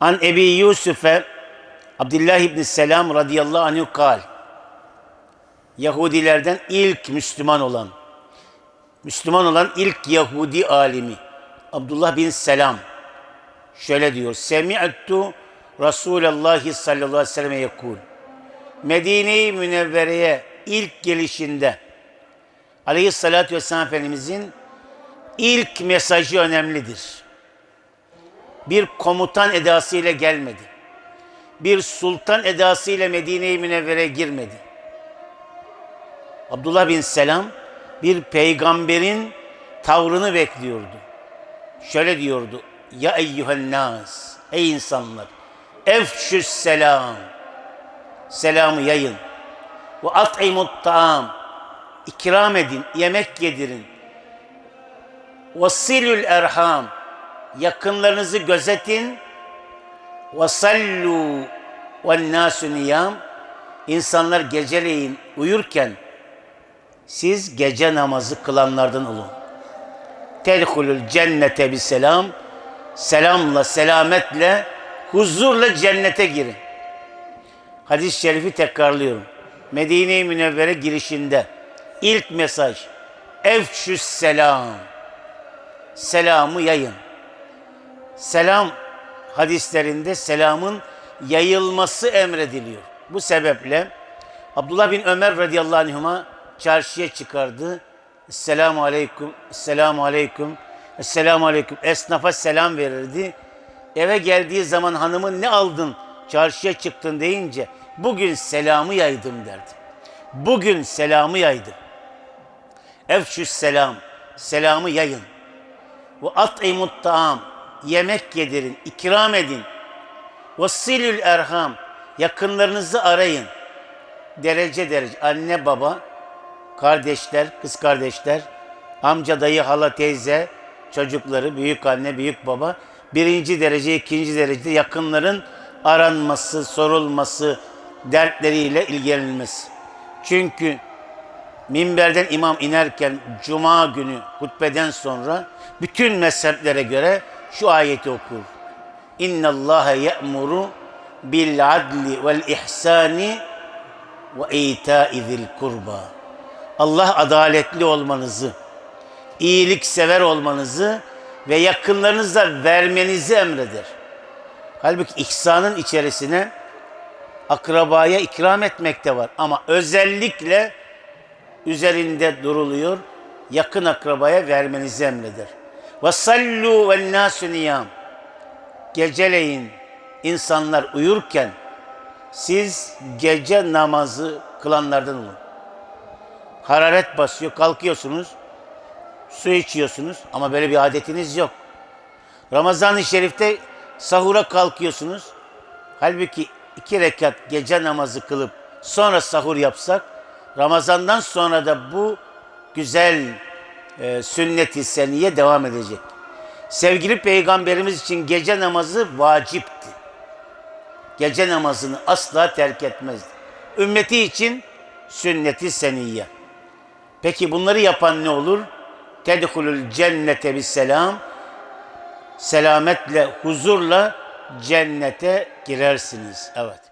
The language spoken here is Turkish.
An Ebi Yusuf'e Abdullah ibn Selam radıyallahu anhu kal. Yahudilerden ilk Müslüman olan, Müslüman olan ilk Yahudi alimi Abdullah bin Selam şöyle diyor. Semi'tu Resulullah sallallahu aleyhi ve sellem yekul. Medine-i Münevvere'ye ilk gelişinde Aleyhissalatü vesselam Efendimizin ilk mesajı önemlidir. Bir komutan edasıyla gelmedi. Bir sultan edasıyla Medine-i Münevvere'ye girmedi. Abdullah bin Selam bir peygamberin tavrını bekliyordu. Şöyle diyordu. Ya eyyühen nas. Ey insanlar. Efşüs selam. Selamı yayın. Ve at'imut ta'am. İkram edin, yemek yedirin. Vasilül erham. Yakınlarınızı gözetin. Ve nasu niyam. İnsanlar geceleyin uyurken siz gece namazı kılanlardan olun. Tedhulul cennete bir selam. Selamla, selametle, huzurla cennete girin. Hadis-i şerifi tekrarlıyorum. Medine-i Münevvere girişinde ilk mesaj Efşüs selam. Selamı yayın. Selam hadislerinde selamın yayılması emrediliyor. Bu sebeple Abdullah bin Ömer radıyallahu anhuma çarşıya çıkardı. Esselamu aleyküm, esselamu aleyküm, esselamu aleyküm. Esnafa selam verirdi. Eve geldiği zaman hanımın ne aldın, çarşıya çıktın deyince bugün selamı yaydım derdi. Bugün selamı yaydım. Efşüs selam, selamı yayın. Ve at'imut taam, yemek yedirin, ikram edin. Ve silül erham, yakınlarınızı arayın. Derece derece, anne baba, kardeşler, kız kardeşler, amca, dayı, hala, teyze, çocukları, büyük anne, büyük baba, birinci derece, ikinci derecede yakınların aranması, sorulması, dertleriyle ilgilenilmesi. Çünkü minberden imam inerken cuma günü hutbeden sonra bütün mezheplere göre şu ayeti okur. İnna Allah ya'muru bil adli vel ihsani ve ita'i zil kurba. Allah adaletli olmanızı, iyilik sever olmanızı ve yakınlarınıza vermenizi emreder. Halbuki ihsanın içerisine akrabaya ikram etmek de var ama özellikle üzerinde duruluyor. Yakın akrabaya vermenizi emreder. Ve sallu ve nasu niyam. Geceleyin insanlar uyurken siz gece namazı kılanlardan olun. Hararet basıyor, kalkıyorsunuz, su içiyorsunuz ama böyle bir adetiniz yok. Ramazan-ı Şerif'te sahura kalkıyorsunuz. Halbuki iki rekat gece namazı kılıp sonra sahur yapsak, Ramazan'dan sonra da bu güzel e, sünnet-i seniye devam edecek. Sevgili Peygamberimiz için gece namazı vacipti. Gece namazını asla terk etmezdi. Ümmeti için sünnet-i seniyye. Peki bunları yapan ne olur? Tedhulul cennete bis selam. Selametle, huzurla cennete girersiniz. Evet.